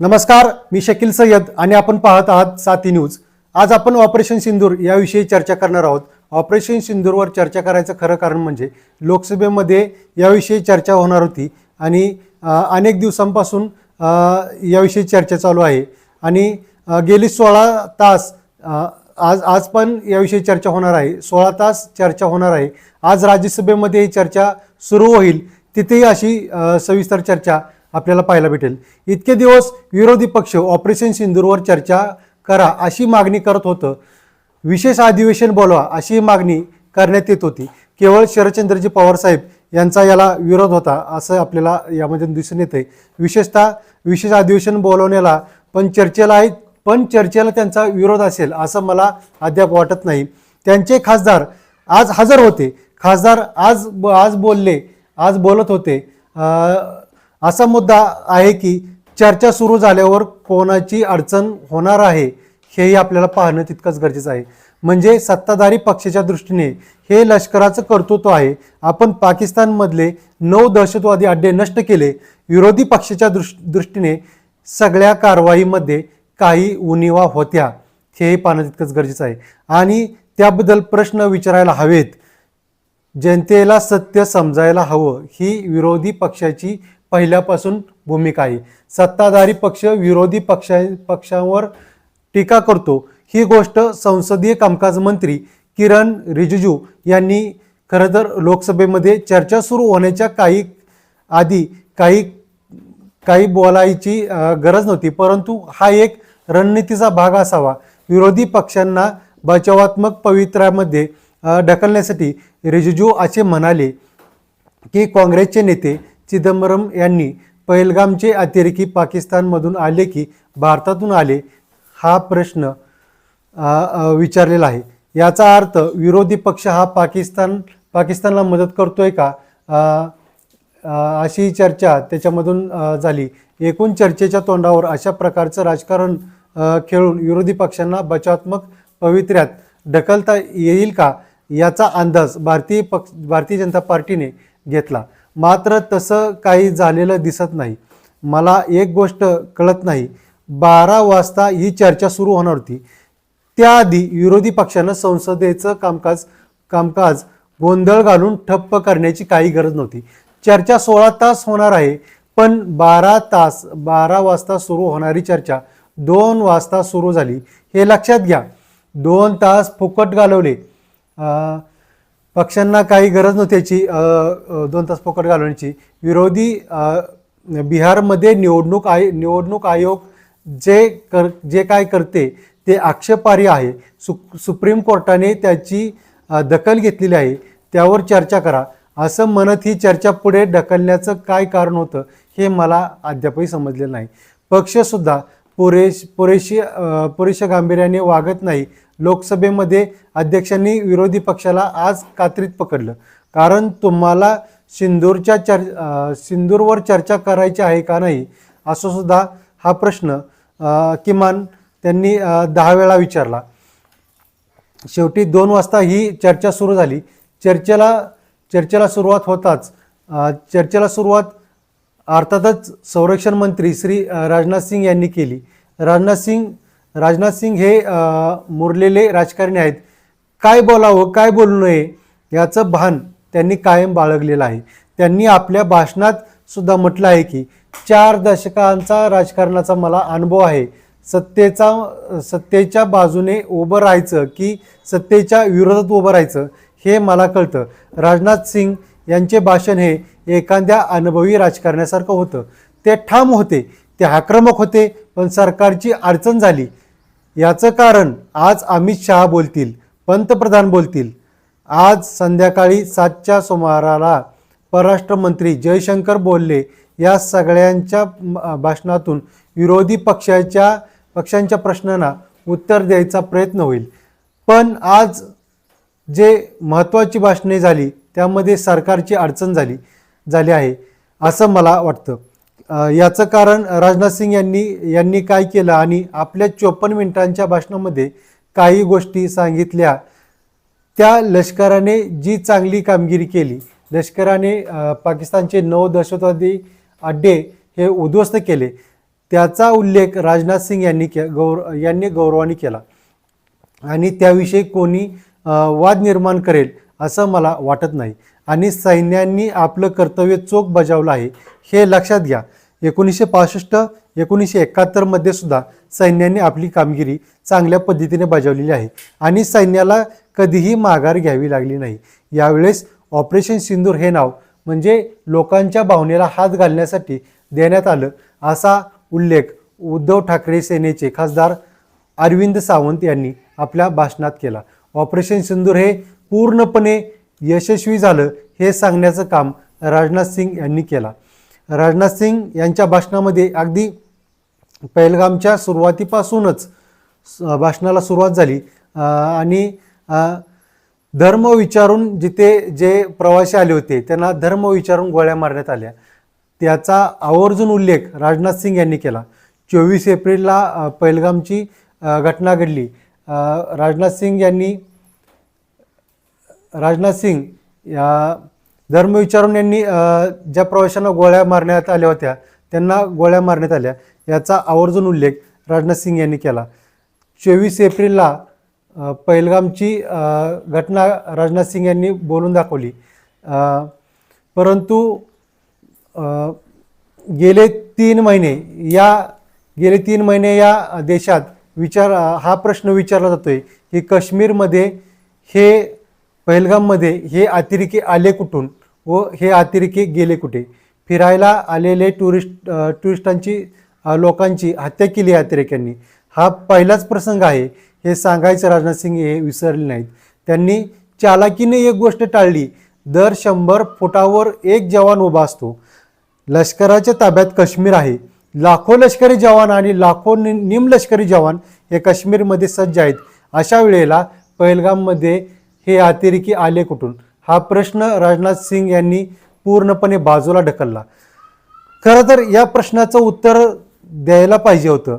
नमस्कार मी शकील सय्यद आणि आपण पाहत आहात साथी न्यूज. आज आपण ऑपरेशन सिंदूर याविषयी चर्चा करणार आहोत. ऑपरेशन सिंदूरवर चर्चा करायचं खरं कारण म्हणजे लोकसभेमध्ये याविषयी चर्चा होणार होती आणि अनेक दिवसांपासून याविषयी चर्चा चालू आहे. आणि गेली सोळा तास आज आज पण याविषयी चर्चा होणार आहे. सोळा तास चर्चा होणार आहे. आज राज्यसभेमध्ये ही चर्चा सुरू होईल. तिथेही अशी सविस्तर चर्चा आपल्याला पाहायला भेटेल. इतके दिवस विरोधी पक्ष ऑपरेशन सिंदूरवर चर्चा करा अशी मागणी करत होतं. विशेष अधिवेशन बोलवा अशी मागणी करण्यात येत होती. केवळ शरदचंद्रजी पवार साहेब यांचा याला विरोध होता असं आपल्याला यामध्ये दिसून येते विशेषतः विशेष अधिवेशन बोलवण्याला पण चर्चेला आहे पण चर्चेला त्यांचा विरोध असेल असं मला अद्याप वाटत नाही. त्यांचे खासदार आज हजर होते. खासदार आज आज बोलले आज बोलत होते. असा मुद्दा आहे की चर्चा सुरू झाल्यावर कोणाची अडचण होणार आहे हेही आपल्याला पाहणं तितकंच गरजेचं आहे. म्हणजे सत्ताधारी पक्षाच्या दृष्टीने हे लष्कराचं कर्तृत्व आहे. आपण पाकिस्तानमधले नऊ दहशतवादी अड्डे नष्ट केले. विरोधी पक्षाच्या दृष् दृष्टीने सगळ्या कारवाईमध्ये काही उणिवा होत्या. हेही पाहणं तितकंच गरजेचं आहे. आणि त्याबद्दल प्रश्न विचारायला हवेत. जनतेला सत्य समजायला हवं ही विरोधी पक्षाची पहिल्यापासून भूमिका आहे. सत्ताधारी पक्ष विरोधी पक्षा पक्षांवर टीका करतो. ही गोष्ट संसदीय कामकाज मंत्री किरण रिजिजू यांनी खरं तर लोकसभेमध्ये चर्चा सुरू होण्याच्या काही आधी काही काही बोलायची गरज नव्हती. परंतु हा एक रणनीतीचा भाग असावा. विरोधी पक्षांना बचावात्मक पवित्र्यामध्ये ढकलण्यासाठी रिजिजू असे म्हणाले की काँग्रेसचे नेते चिदंबरम यांनी पहलगामचे अतिरेकी पाकिस्तानमधून आले की भारतातून आले हा प्रश्न विचारलेला आहे. याचा अर्थ विरोधी पक्ष हा पाकिस्तान पाकिस्तानला मदत करतोय का? अशी चर्चा त्याच्यामधून झाली. एकूण चर्चेच्या तोंडावर अशा प्रकारचं राजकारण खेळून विरोधी पक्षांना बचावात्मक पवित्र्यात ढकलता येईल का? याचा अंदाज भारतीय पक्ष भारतीय जनता पार्टीने घेतला. मात्र तसं काही झालेलं दिसत नाही. मला एक गोष्ट कळत नाही. बारा वाजता ही चर्चा सुरू होणार होती. त्याआधी विरोधी पक्षानं संसदेचं कामकाज कामकाज गोंधळ घालून ठप्प करण्याची काही गरज नव्हती. चर्चा सोळा तास होणार आहे पण बारा तास बारा वाजता सुरू होणारी चर्चा दोन वाजता सुरू झाली. हे लक्षात घ्या. दोन तास फुकट घालवले. पक्षांना काही गरज नव्हती याची दोन तास फोकट घालवण्याची. विरोधी बिहारमध्ये निवडणूक आय निवडणूक आयोग जे कर जे काय करते ते आक्षेपार्ह आहे. सु सुप्रीम कोर्टाने त्याची दखल घेतलेली आहे. त्यावर चर्चा करा. असं म्हणत ही चर्चा पुढे ढकलण्याचं काय कारण होतं हे मला अद्यापही समजलेलं नाही. पक्षसुद्धा पुरेश पुरेशी पुरेशा गांभीर्याने वागत नाही. लोकसभेमध्ये अध्यक्षांनी विरोधी पक्षाला आज कात्रीत पकडलं. कारण तुम्हाला सिंदूरच्या चर सिंदूरवर चर्चा करायची आहे का नाही असं सुद्धा हा प्रश्न किमान त्यांनी दहा वेळा विचारला. शेवटी दोन वाजता ही चर्चा सुरू झाली. चर्चेला चर्चेला सुरुवात होताच चर्चेला सुरुवात अर्थातच संरक्षण मंत्री श्री राजनाथ सिंग यांनी केली. राजनाथ सिंग राजनाथ सिंग हे मुरलेले राजकारणी आहेत. काय बोलावं काय बोलू नये याचं भान त्यांनी कायम बाळगलेलं आहे. त्यांनी आपल्या भाषणात सुद्धा म्हटलं आहे की चार दशकांचा राजकारणाचा मला अनुभव आहे. सत्तेचा सत्तेच्या बाजूने उभं राहायचं की सत्तेच्या विरोधात उभं राहायचं हे मला कळतं. राजनाथ सिंग यांचे भाषण हे एखाद्या अनुभवी राजकारण्यासारखं होतं. ते ठाम होते ते आक्रमक होते पण सरकारची अडचण झाली. याचं कारण आज अमित शहा बोलतील पंतप्रधान बोलतील. आज संध्याकाळी सातच्या सुमाराला परराष्ट्र मंत्री जयशंकर बोलले या सगळ्यांच्या भाषणातून विरोधी पक्षाच्या पक्षांच्या प्रश्नांना उत्तर द्यायचा प्रयत्न होईल. पण आज जे महत्त्वाची भाषणे झाली त्यामध्ये सरकारची अडचण झाली झाली आहे असं मला वाटतं. याचं कारण राजनाथ सिंग यांनी यांनी काय केलं आणि आपल्या चोपन्न मिनिटांच्या भाषणामध्ये काही गोष्टी सांगितल्या. त्या लष्कराने जी चांगली कामगिरी केली लष्कराने पाकिस्तानचे नऊ दहशतवादी अड्डे हे उद्ध्वस्त केले त्याचा उल्लेख राजनाथ सिंग यांनी के गौर यांनी गौरवाने केला. आणि त्याविषयी कोणी वाद निर्माण करेल असं मला वाटत नाही. आणि सैन्यांनी आपलं कर्तव्य चोख बजावलं आहे हे लक्षात घ्या. एकोणीसशे पासष्ट एकोणीसशे एकाहत्तरमध्ये सुद्धा सैन्याने आपली कामगिरी चांगल्या पद्धतीने बजावलेली आहे आणि सैन्याला कधीही माघार घ्यावी लागली नाही. यावेळेस ऑपरेशन सिंदूर हे नाव म्हणजे लोकांच्या भावनेला हात घालण्यासाठी देण्यात आलं असा उल्लेख उद्धव ठाकरे सेनेचे खासदार अरविंद सावंत यांनी आपल्या भाषणात केला. ऑपरेशन सिंदूर हे पूर्णपणे यशस्वी झालं हे सांगण्याचं काम राजनाथ सिंग यांनी केला. राजनाथ सिंग यांच्या भाषणामध्ये अगदी पहलगामच्या सुरुवातीपासूनच भाषणाला सुरुवात झाली. आणि धर्म विचारून जिथे जे प्रवासी आले होते त्यांना धर्म विचारून गोळ्या मारण्यात आल्या. त्याचा आवर्जून उल्लेख राजनाथ सिंग यांनी केला. चोवीस एप्रिलला पहलगामची घटना घडली. राजनाथ सिंग यांनी राजनाथ सिंग या धर्म विचारून यांनी ज्या प्रवाशांना गोळ्या मारण्यात आल्या होत्या त्यांना गोळ्या मारण्यात आल्या याचा आवर्जून उल्लेख राजनाथ सिंग यांनी केला. चोवीस एप्रिलला अ, पहलगामची घटना राजनाथ सिंग यांनी बोलून दाखवली. परंतु गेले तीन महिने या गेले तीन महिने या देशात विचार हा प्रश्न विचारला जातो आहे की काश्मीरमध्ये हे पहलगाममध्ये हे अतिरेकी आले कुठून व हे अतिरेकी गेले कुठे? फिरायला आलेले टुरिस्ट टुरिस्टांची लोकांची हत्या केली अतिरेक्यांनी. हा पहिलाच प्रसंग आहे. हे सांगायचं राजनाथ सिंग हे विसरले नाहीत. त्यांनी चालाकीने एक गोष्ट टाळली. दर शंभर फुटावर एक जवान उभा असतो. लष्कराच्या ताब्यात काश्मीर आहे. लाखो लष्करी जवान आणि लाखो नि निमलष्करी जवान हे काश्मीरमध्ये सज्ज आहेत. अशा वेळेला पहलगाममध्ये हे अतिरेकी आले कुठून? हा प्रश्न राजनाथ सिंग यांनी पूर्णपणे बाजूला ढकलला. खरं तर या प्रश्नाचं उत्तर द्यायला पाहिजे होतं.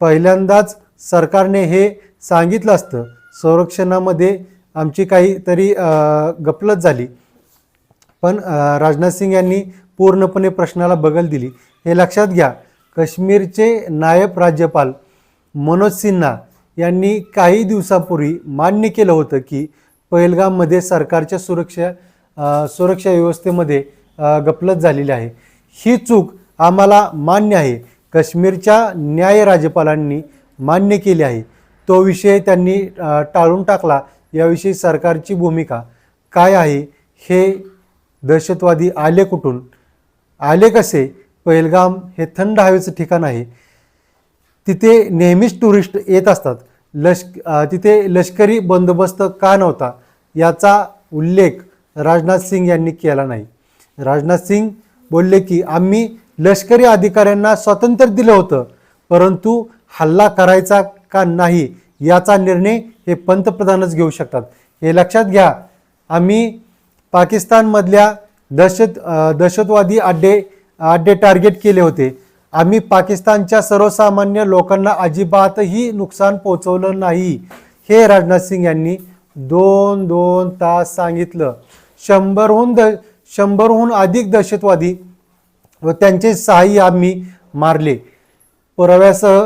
पहिल्यांदाच सरकारने हे सांगितलं असतं. संरक्षणामध्ये आमची काहीतरी गपलत झाली. पण राजनाथ सिंग यांनी पूर्णपणे प्रश्नाला बगल दिली. हे लक्षात घ्या काश्मीरचे नायब राज्यपाल मनोज सिन्हा यांनी काही दिवसापूर्वी मान्य केलं होतं की पहलगाममध्ये सरकारच्या सुरक्षा सुरक्षा व्यवस्थेमध्ये गपलत गफलत झालेली आहे. ही चूक आम्हाला मान्य आहे. काश्मीरच्या न्याय राज्यपालांनी मान्य केली आहे. तो विषय त्यांनी टाळून टाकला. याविषयी सरकारची भूमिका काय आहे हे दहशतवादी आले कुठून? आले कसे? पहलगाम हे थंड हवेचं ठिकाण आहे. तिथे नेहमीच टुरिस्ट येत असतात. लष्क तिथे लष्करी बंदोबस्त का नव्हता याचा उल्लेख राजनाथ सिंग यांनी केला नाही. राजनाथ सिंग बोलले की आम्ही लष्करी अधिकाऱ्यांना स्वातंत्र्य दिलं होतं परंतु हल्ला करायचा का नाही याचा निर्णय हे पंतप्रधानच घेऊ शकतात. हे लक्षात घ्या आम्ही पाकिस्तानमधल्या दहशत दहशतवादी अड्डे अड्डे टार्गेट केले होते. आम्ही पाकिस्तानच्या सर्वसामान्य लोकांना अजिबातही नुकसान पोचवलं नाही. हे राजनाथ सिंग यांनी दोन दोन तास सांगितलं. शंभरहून द शंभरहून अधिक दहशतवादी व त्यांचे सहाय्य आम्ही मारले. पुराव्यासह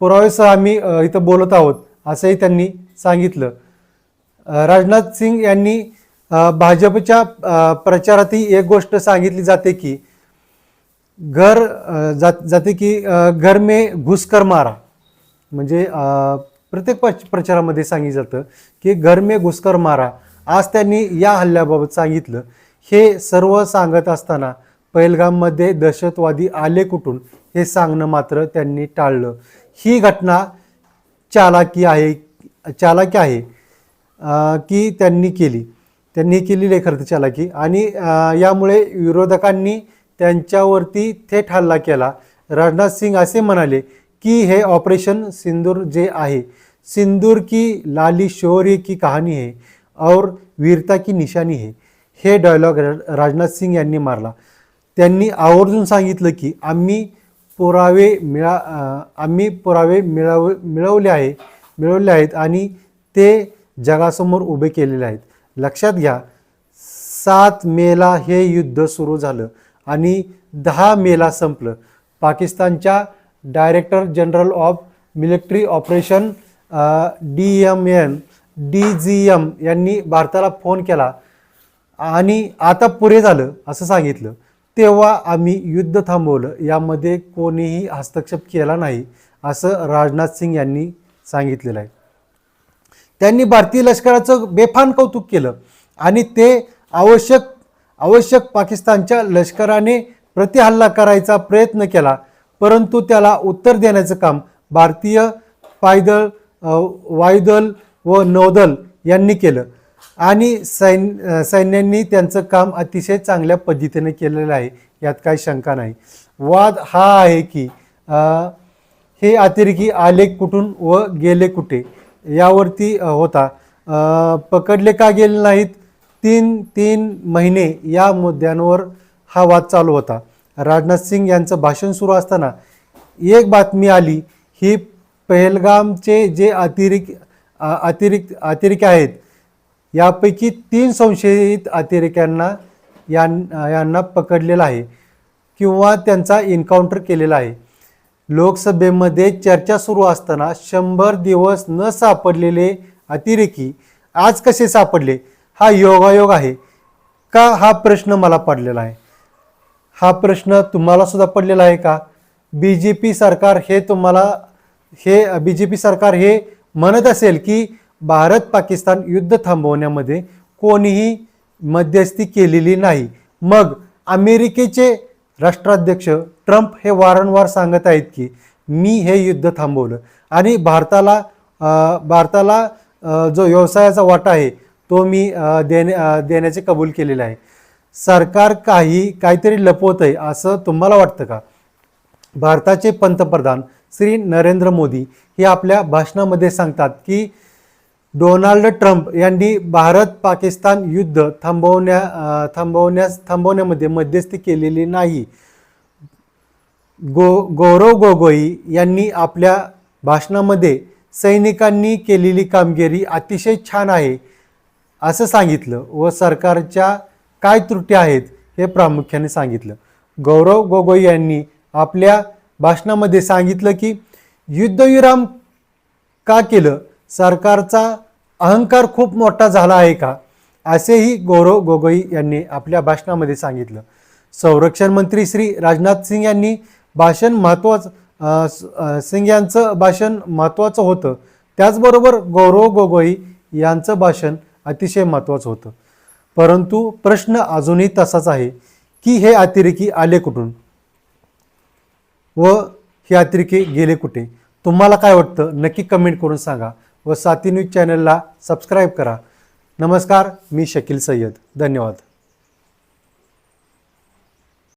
पुराव्यासह आम्ही इथं बोलत आहोत असंही त्यांनी सांगितलं. राजनाथ सिंग यांनी भाजपच्या प्रचारातही एक गोष्ट सांगितली जाते की घर जात जाते की अ, घर में घुसकर मारा. म्हणजे प्रत्येक प्रच- प्रचारामध्ये सांगितलं जातं की घर में घुसकर मारा. आज त्यांनी या हल्ल्याबाबत सांगितलं. हे सर्व सांगत असताना पहलगाममध्ये दहशतवादी आले कुठून? हे सांगणं मात्र त्यांनी टाळलं. ही घटना चालाकी आहे चालाकी आहे की त्यांनी केली. त्यांनी केलेली आहे खरं तर चालाकी. आणि यामुळे विरोधकांनी त्यांच्यावरती थेट हल्ला केला. राजनाथ सिंग असे म्हणाले की हे ऑपरेशन सिंदूर जे आहे सिंदूर की लाली शौर्य की कहाणी है और वीरता की निशानी है. हे डायलॉग राजनाथ सिंग यांनी मारला. त्यांनी आवर्जून सांगितलं की आम्ही पुरावे मिळा आम्ही पुरावे मिळव मिळवले आहे मिळवले आहेत आणि ते जगासमोर उभे केलेले आहेत. लक्षात घ्या सात मेला हे युद्ध सुरू झालं. आणि दहा मेला संपलं. पाकिस्तानच्या director general of military operation D M N D G M यांनी भारताला फोन केला आणि आता पुरे झालं असं सांगितलं. तेव्हा आम्ही युद्ध थांबवलं. यामध्ये कोणीही हस्तक्षेप केला नाही असं राजनाथ सिंग यांनी सांगितलेलं आहे. त्यांनी भारतीय लष्कराचं बेफान कौतुक केलं आणि ते आवश्यक आवश्यक पाकिस्तानच्या लष्कराने प्रतिहल्ला करायचा प्रयत्न केला परंतु त्याला उत्तर देण्याचं काम भारतीय पायदळ वायुदल व नौदल यांनी केलं. आणि सैन सैन्यांनी त्यांचं काम अतिशय चांगल्या पद्धतीने केलेलं आहे यात काही शंका नाही. वाद हा आहे की हे अतिरेकी आले कुठून व गेले कुठे यावरती होता. पकडले का गेले नाहीत? तीन तीन महिने या मुद्द्यांवर हा वाद चालू होता. राजनाथ सिंग यांचं भाषण सुरू असताना एक बातमी आली ही पहलगामचे जे अतिरिक्त अतिरिक्त अतिरेकी आहेत यापैकी तीन संशयित अतिरेक्यांना यां यांना पकडलेलं आहे किंवा त्यांचा एन्काउंटर केलेला आहे. लोकसभेमध्ये चर्चा सुरू असताना शंभर दिवस न सापडलेले अतिरेकी आज कसे सापडले? हा योगायोग आहे. का हा प्रश्न मला पडलेला आहे? हा प्रश्न तुम्हाला सुद्धा पडलेला आहे का? बी जे पी सरकार हे तुम्हाला हे बी जे पी सरकार हे म्हणत असेल की भारत पाकिस्तान युद्ध थांबवण्यामध्ये कोणीही मध्यस्थी केलेली नाही. मग अमेरिकेचे राष्ट्राध्यक्ष ट्रम्प हे वारंवार सांगत आहेत की मी हे युद्ध थांबवलं. आणि भारताला भारताला जो व्यवसायाचा वाटा आहे तो मी देणे देण्याचे कबूल केलेले आहे. सरकार काही काहीतरी लपवत आहे असं तुम्हाला वाटतं का? भारताचे पंतप्रधान श्री नरेंद्र मोदी हे आपल्या भाषणामध्ये सांगतात की डोनाल्ड ट्रम्प यांनी भारत पाकिस्तान युद्ध थांबवण्या थांबवण्यास थांबवण्यामध्ये मध्यस्थी केलेली नाही. गो गौरव गोगोई यांनी आपल्या भाषणामध्ये सैनिकांनी केलेली कामगिरी अतिशय छान आहे. असं सांगितलं व सरकारच्या काय त्रुटी आहेत हे प्रामुख्याने सांगितलं. गौरव गोगोई यांनी आपल्या भाषणामध्ये सांगितलं की युद्धविराम का केलं? सरकारचा अहंकार खूप मोठा झाला आहे का? असेही गौरव गोगोई यांनी आपल्या भाषणामध्ये सांगितलं. संरक्षण मंत्री श्री राजनाथ सिंग यांनी भाषण महत्त्वाचं सिंग यांचं भाषण महत्त्वाचं होतं. त्याचबरोबर गौरव गोगोई यांचं भाषण अतिशय महत्त्वाचं होतं. परंतु प्रश्न अजूनही तसाच आहे की हे अतिरेकी आले कुठून? व हे अतिरेकी गेले कुठे? तुम्हाला काय वाटतं? नक्की कमेंट करून सांगा व साथी न्यूज चॅनलला सबस्क्राईब करा. नमस्कार मी शकील सय्यद. धन्यवाद.